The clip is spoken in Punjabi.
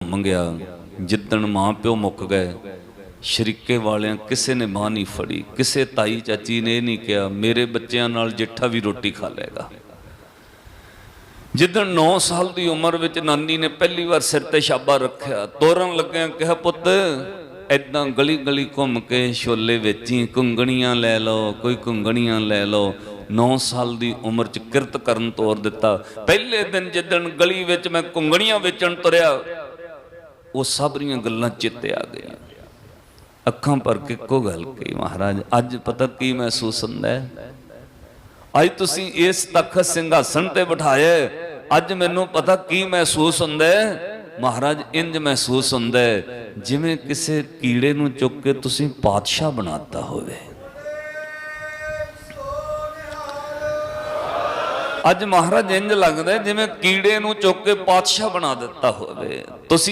ਮੰਗਿਆ, ਜਿੱਦਣ ਮਾਂ ਪਿਓ ਮੁੱਕ ਗਏ, ਸ਼ਰੀਕੇ ਵਾਲਿਆਂ ਕਿਸੇ ਨੇ ਬਾਹ ਨਹੀਂ ਫੜੀ, ਕਿਸੇ ਤਾਈ ਚਾਚੀ ਨੇ ਇਹ ਨਹੀਂ ਕਿਹਾ, ਮੇਰੇ ਬੱਚਿਆਂ ਨਾਲ ਜੇਠਾ ਵੀ ਰੋਟੀ ਖਾ ਲੇਗਾ ਜਿੱਦਣ 9 ਸਾਲ ਦੀ ਉਮਰ ਵਿੱਚ ਨਾਨੀ ਨੇ ਪਹਿਲੀ ਵਾਰ ਸਿਰ ਤੇ ਛਾਬਾ ਰੱਖਿਆ, ਤੋਰਨ ਲੱਗਿਆ ਕਿਹਾ, ਪੁੱਤ ਐਦਾਂ ਗਲੀ ਗਲੀ ਘੁੰਮ ਕੇ ਛੋਲੇ ਵੇਚੀ ਕੁੰਗਣੀਆਂ ਲੈ ਲਓ, ਕੋਈ ਕੁੰਗਣੀਆਂ ਲੈ ਲਓ। 9 ਸਾਲ ਦੀ ਉਮਰ ਚ ਕਿਰਤ ਕਰਨ ਤੋਰ ਦਿੱਤਾ। ਪਹਿਲੇ ਦਿਨ ਜਿੱਦਣ ਗਲੀ ਵਿੱਚ ਮੈਂ ਕੁੰਗਣੀਆਂ ਵੇਚਣ ਤੁਰਿਆ ਉਹ ਸਭਰੀਆਂ ਗੱਲਾਂ ਚਿੱਤੇ ਆ ਗਈਆਂ ਅੱਖਾਂ ਭਰ ਕੇ ਕੋ ਗੱਲ ਕਹੀ, ਮਹਾਰਾਜ, ਅੱਜ ਪਤਾ ਕੀ ਮਹਿਸੂਸ ਹੁੰਦਾ ਹੈ? ਅੱਜ ਤੁਸੀਂ ਇਸ ਤਖਤ ਸਿੰਘਾਸਣ ਤੇ ਬਿਠਾਏ, ਅੱਜ ਮੈਨੂੰ ਪਤਾ ਕੀ ਮਹਿਸੂਸ ਹੁੰਦਾ ਹੈ? ਮਹਾਰਾਜ, ਇੰਜ ਮਹਿਸੂਸ ਹੁੰਦਾ ਹੈ, ਜਿਵੇਂ ਕਿਸੇ ਕੀੜੇ ਨੂੰ ਚੁੱਕ ਕੇ ਤੁਸੀਂ ਪਾਤਸ਼ਾਹ ਬਣਾਤਾ ਹੋਵੇ। ਅੱਜ ਮਹਾਰਾਜ, ਇੰਜ ਲੱਗਦਾ ਜਿਵੇਂ ਕੀੜੇ ਨੂੰ ਚੁੱਕ ਕੇ ਪਾਤਸ਼ਾਹ ਬਣਾ ਦਿੱਤਾ ਹੋਵੇ। ਤੁਸੀਂ